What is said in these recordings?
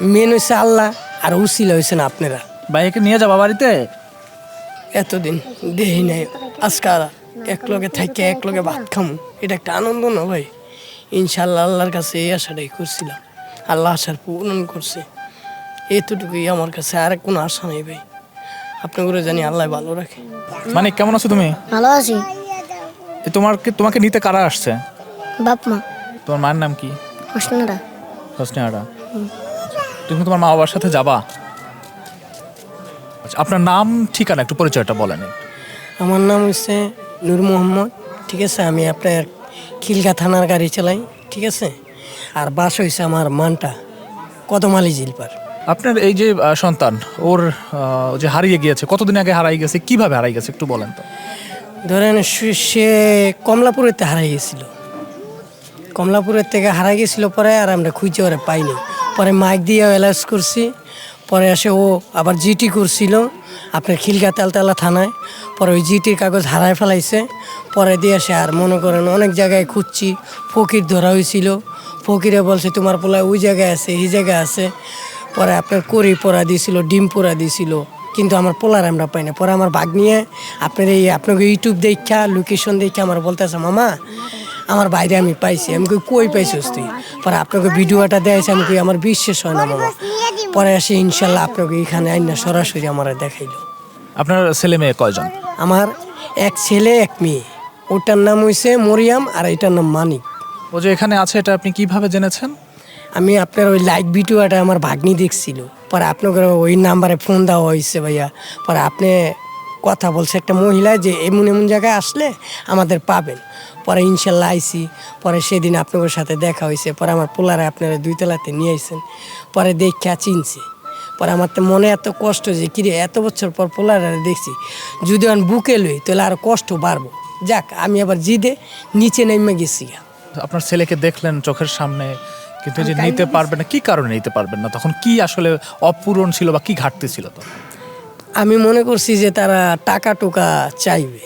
Main হয়েছে আল্লাহ আর উসিলা হয়েছে না আপনারা ভাইকে নিয়ে যাবা বাড়িতে? এতদিন দেহি নাই। আজকাল এক লগে থাকে এক লগে ভাত খামু। এটা একটা আনন্দ না ভাই? ইনশাল্লাহ আল্লাহর কাছে এই আশাটাই করছিলাম। আল্লাহ আশার পূরণ করছে। এতটুকুই আমার কাছে আর কোনো আশা নেই ভাই। আপনি আপনাকে জানি আল্লাহ ভালো রাখে। মানে কেমন আছো তুমি? ভালো আছি। তোমার তোমাকে নিতে কারা আসছে? বাপ মা। তোমার মায়ের নাম কি? হোসনারা হোসনেহারা তুমি তোমার মা বাবার সাথে যাবা? আচ্ছা, আপনার নাম ঠিকানা একটু পরিচয়টা বলেন। আমার নাম হচ্ছে নূর মোহাম্মদ ঠিক আছে? আমি আপনার খিলগা থানার গাড়ি চালাই ঠিক আছে? আর বাস হয়েছে আমার মানটা কদমালি জিলপার। আপনার এই যে আহ, সন্তান ওর আহ, যে হারিয়ে গিয়েছে কতদিন আগে হারিয়ে গেছে কীভাবে হারিয়ে গেছে একটু বলেন তো। ধরেন সে- সে কমলাপুরেতে হারাই গেছিল। কমলাপুরের থেকে হারাই গেছিল পরে আর আমরা খুঁজে ওরে পাইনি। পরে মাইক দিয়ে অ্যালাউন্স করছি, পরে এসে ও আবার জিটি করছিল, আপনার খিলগা তেলতলা থানায়, পরে ওই জিটির কাগজ হারায় ফেলাইছে, পরে দিয়ে সে আর মনে করেন অনেক জায়গায় খুঁজছি, ফকির ধরা হয়েছিল, ফকিরে বলছে, তোমার পোলায় ওই জায়গায় আছে, এই জায়গায় আছে। পরে আপনার করি পোড়া দিয়েছিল, ডিম পোড়া দিয়েছিল, কিন্তু আমার পোলার আমরা পাই না। পরে আমার বাঘ নিয়ে আপনার এই, আপনাকে ইউটিউব দেখা লোকেশন দেখে, আমার বলতেছে, মামা আমার বাইরে আমি পাইছি। আমি কই কই পাইছিস তুই? পরে আপনাকে ভিডিওটা দেখাইছে আমি কই আমার বিশ্বাস হয় না মামা পরে এসে ইনশাল্লাহ আপনাকে এখানে আইন না সরাসরি আমার দেখাইলো। আপনার ছেলে মেয়ে কয়জন? আমার এক ছেলে এক মেয়ে। ওটার নাম হইছে মরিয়াম আর এটার নাম মানিক। ও যে এখানে আছে এটা আপনি কীভাবে জেনেছেন? আমি আপনার ওই লাইক ভিডিওটা আমার ভাগ্নি দেখছিল। পরে আপনাকে ওই নাম্বারে ফোন দেওয়া হয়েছে ভাইয়া। পরে আপনি কথা বলছে একটা মহিলা যে এমন এমন জায়গায় আসলে আমাদের পাবেন। পরে ইনশাল্লাহ আইসি পরে সেদিন আপনাদের সাথে দেখা হয়েছে পরে আমার পোলারে আপনারা দুই তলাতে নিয়ে আইসেন পরে দেখা চিনছে। পরে আমার তো মনে এত কষ্ট যে কিরে এত বছর পর পোলারে দেখছি যদি আমি বুকে লই তাহলে আরও কষ্ট বাড়বো। যাক আমি আবার জিদে নিচে নেমে গেছি আপনার ছেলেকে দেখলেন চোখের সামনে কিন্তু যে নিতে পারবেন না কি কারণে নিতে পারবেন না? তখন কি আসলে অপূরণ ছিল বা কি ঘাটতি ছিল তো আমি মনে করছি যে তারা টাকা টুকা চাইবে।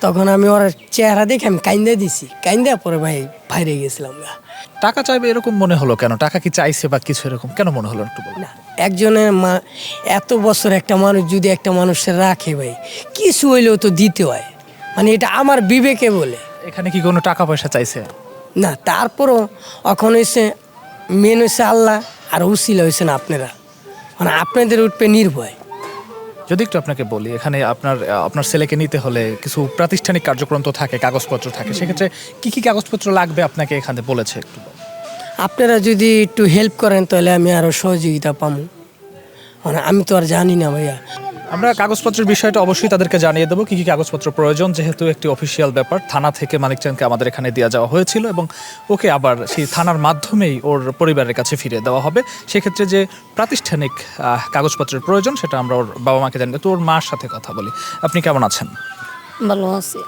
তখন আমি ওর চেহারা দেখে আমি কাইন্দা দিছি। কাইন্দা পরে ভাই বাইরে গেছিলাম গা। টাকা চাইবে এরকম মনে হলো কেন? টাকা কি চাইছে বা কিছু এরকম? কেন মনে হলো একটু বলুন না একজনের মা এত বছর একটা মানুষ যদি একটা মানুষের রাখে ভাই কিছু হইলেও তো দিতে হয়। মানে এটা আমার বিবেকে বলে। এখানে কি কোনো টাকা পয়সা চাইছে? না তারপরও এখন হয়েছে মেন হয়েছে আল্লাহ আর উসিলা হয়েছেন আপনারা। মানে আপনাদের উঠবে নির্ভয়। যদি একটু আপনাকে বলি এখানে আপনার আপনার ছেলেকে নিতে হলে কিছু প্রাতিষ্ঠানিক কার্যক্রম তো থাকে কাগজপত্র থাকে সেক্ষেত্রে কি কি কাগজপত্র লাগবে আপনাকে এখানে বলেছে একটু আপনারা যদি একটু হেল্প করেন তাহলে আমি আরও সহযোগিতা পাবো মানে আমি তো আর জানি না ভাইয়া। আমরা কাগজপত্রের বিষয়টা অবশ্যই তাদেরকে জানিয়ে দেবো কি কি কাগজপত্র প্রয়োজন যেহেতু একটি অফিসিয়াল ব্যাপার। থানা থেকে মানিকচাঁদকে আমাদের এখানে দেওয়া যাওয়া হয়েছিল এবং ওকে আবার সেই থানার মাধ্যমেই ওর পরিবারের কাছে ফিরে দেওয়া হবে। সেক্ষেত্রে যে প্রাতিষ্ঠানিক কাগজপত্রের প্রয়োজন সেটা আমরা ওর বাবা মাকে জানিয়ে তো ওর মার সাথে কথা বলি। আপনি কেমন আছেন? ভালো আছি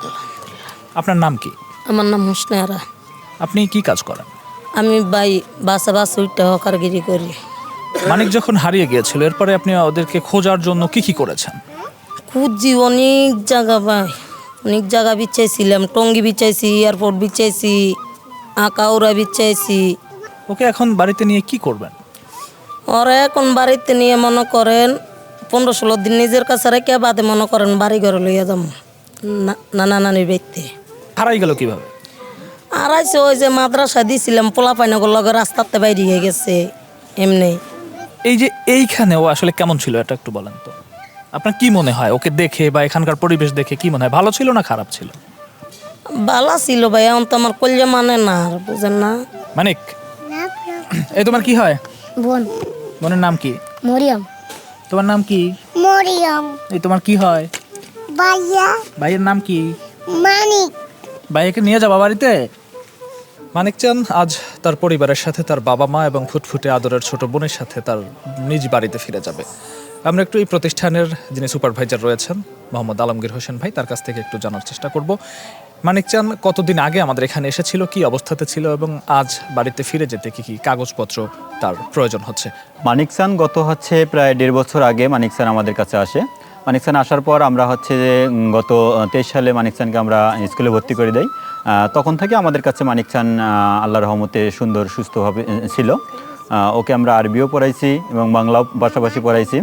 আপনার নাম কি? আমার নাম হোসনারা আপনি কি কাজ করেন? আমি বাই বাসা বাস উইটা হকারগিরি করি। মানিক যখন হারিয়ে গিয়েছিল এরপরে আপনি ওদেরকে খোঁজার জন্য কি কি করেছেন? খুঁজছি অনেক জায়গা ভাই। অনেক জায়গা বিছাইছিলাম টঙ্গি বিছাইছি এয়ারপোর্ট বিছাইছি আকাউরা বিছাইছি। ওকে এখন বাড়িতে নিয়ে কি করবেন? ওরা এখন বাড়িতে নিয়ে মনে করেন পনেরো ষোলো দিন নিজের কাছে রেখে বাদে মনে করেন বাড়ি ঘরে লইয়া যাম নানা নানির বাড়িতে। হারাই গেল কীভাবে? আর আছে ওই যে মাদ্রাসা দিয়েছিলাম পোলা পাইনগর লগে রাস্তাতে বাইরে গেছে এমনি। এই যে এইখানে ও আসলে কেমন ছিল? এটা একটু বলেন তো। আপনার কি মনে হয়? ওকে দেখে বা এখানকার পরিবেশ দেখে কি মনে হয়? ভালো ছিল না খারাপ ছিল? বালা ছিল ভাই এখন তো আমার কল্যা মানে না আর বুঝেন না। মানিক? এই তোমার কি হয়? বোন। বোনের নাম কি? মরিয়ম। তোমার নাম কি? মরিয়ম। এই তোমার কি হয়? ভাইয়া। ভাইয়ের নাম কি? মানিক। ভাইয়াকে নিয়ে যাবা বাড়িতে? মানিকচাঁদ আজ তার পরিবারের সাথে তার বাবা মা এবং ফুটফুটে আদরের ছোট বোনের সাথে তার নিজ বাড়িতে ফিরে যাবে। আমরা একটু এই প্রতিষ্ঠানের যিনি সুপারভাইজার রয়েছেন, মোহাম্মদ আলমগীর হোসেন ভাই, তার কাছ থেকে একটু জানার চেষ্টা করব। মানিকচাঁদ কতদিন আগে আমাদের এখানে এসেছিল, কি অবস্থাতে ছিল এবং আজ বাড়িতে ফিরে যেতে কি কি কাগজপত্র তার প্রয়োজন হচ্ছে? মানিকসান গত হচ্ছে প্রায় দেড় বছর আগে মানিকসান আমাদের কাছে আসে। মানিকসান আসার পর আমরা হচ্ছে যে গত তেইশ সালে মানিকসানকে আমরা স্কুলে ভর্তি করে দেই। তখন থেকে আমাদের কাছে মানিকসান আল্লাহ রহমতে সুন্দর সুস্থভাবে ছিল। ওকে আমরা আরবিও পড়াইছি এবং বাংলাও পাশাপাশি পড়াইছি।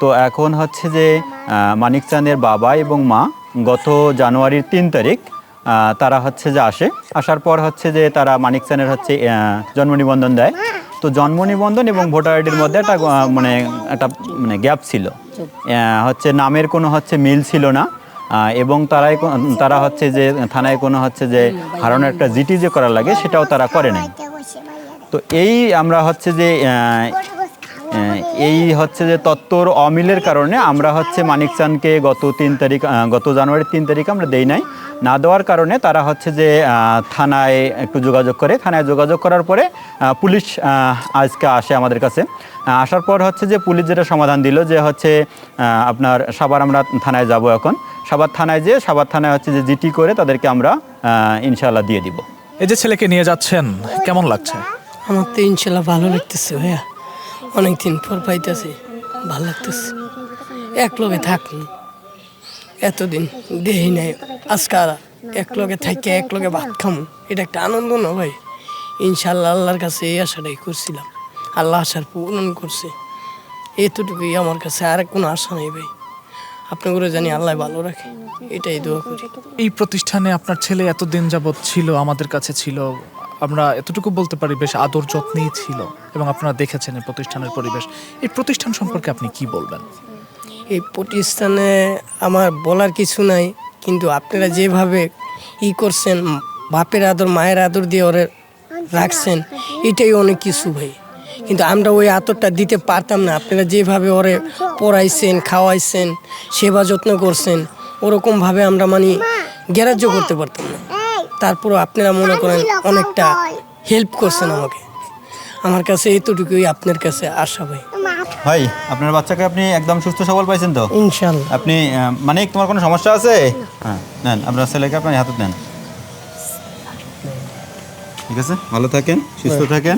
তো এখন হচ্ছে যে আহ, মানিক চাঁদের বাবা এবং মা গত জানুয়ারির তিন তারিখ তারা হচ্ছে যে আসে। আসার পর হচ্ছে যে তারা মানিক চানের হচ্ছে জন্ম নিবন্ধন দেয়। তো জন্ম নিবন্ধন এবং ভোটার আইডির মধ্যে একটা মানে একটা মানে গ্যাপ ছিল। হচ্ছে নামের কোনো হচ্ছে মিল ছিল না। এবং তারাই তারা হচ্ছে যে থানায় কোনো হচ্ছে যে হারানোর একটা জিটি যে করা লাগে সেটাও তারা করে নাই। তো এই আমরা হচ্ছে যে এই হচ্ছে যে তত্ত্বর অমিলের কারণে আমরা হচ্ছে মানিক চানকে গত তিন তারিখ গত জানুয়ারির তিন তারিখ আমরা দেই নাই। না দেওয়ার কারণে তারা হচ্ছে যে থানায় একটু যোগাযোগ করে। থানায় যোগাযোগ করার পরে পুলিশ আজকে আসে আমাদের কাছে। আসার পর হচ্ছে যে পুলিশ যেটা সমাধান দিল যে হচ্ছে আপনার সাবার আমরা থানায় যাব এখন। সাবার থানায় যেয়ে সাবার থানায় হচ্ছে যে জিটি করে তাদেরকে আমরা ইনশাল্লাহ দিয়ে দিব। এই যে ছেলেকে নিয়ে যাচ্ছেন কেমন লাগছে? আমার তো ইনশাল্লাহ ভালো লাগতেছে ভাইয়া। অনেকদিন পর পাইতেছি, ভালো লাগতেছে। এক লগে থাকুন এতদিন দেহি নাই আজকাল এক লগে থাকে এক লগে ভাত খামু, এটা একটা আনন্দ না ভাই? ইনশাল্লাহ আল্লাহর কাছে এই আশাটাই করছিলাম, আল্লাহ আশার পূরণ করছে। এতটুকুই আমার কাছে আর কোনো আশা নেই ভাই। আপনাগুলো জানি আল্লাহ ভালো রাখে, এটাই দোয়া করি। এই প্রতিষ্ঠানে আপনার ছেলে এতদিন যাবৎ ছিল, আমাদের কাছে ছিল আমরা এতটুকু বলতে পারি, বেশ আদর যত্নেই ছিল এবং আপনারা দেখেছেন এই প্রতিষ্ঠানের পরিবেশ। এই প্রতিষ্ঠান সম্পর্কে আপনি কি বলবেন? এই প্রতিষ্ঠানে আমার বলার কিছু নাই, কিন্তু আপনারা যেভাবে ই করছেন, বাপের আদর, মায়ের আদর দিয়ে ওরে রাখছেন, এটাই অনেক কিছু ভাই। কিন্তু আমরা ওই আদরটা দিতে পারতাম না। আপনারা যেভাবে ওরে পড়াইছেন, খাওয়াইছেন, সেবা যত্ন করছেন, ওরকমভাবে আমরা মানে গ্যারাজ্য করতে পারতাম তারপরও আপনারা মনে করেন অনেকটা হেল্প করছেন আমাকে। আমার কাছে এতটুকুই আপনার কাছে আশা ভাই। ভাই আপনার বাচ্চাকে আপনি একদম সুস্থ সবল পাইছেন তো? ইনশাল্লাহ আপনি মানে তোমার কোনো সমস্যা আছে? হ্যাঁ নেন আপনার ছেলেকে আপনার হাতে নেন ঠিক আছে? ভালো থাকেন সুস্থ থাকেন।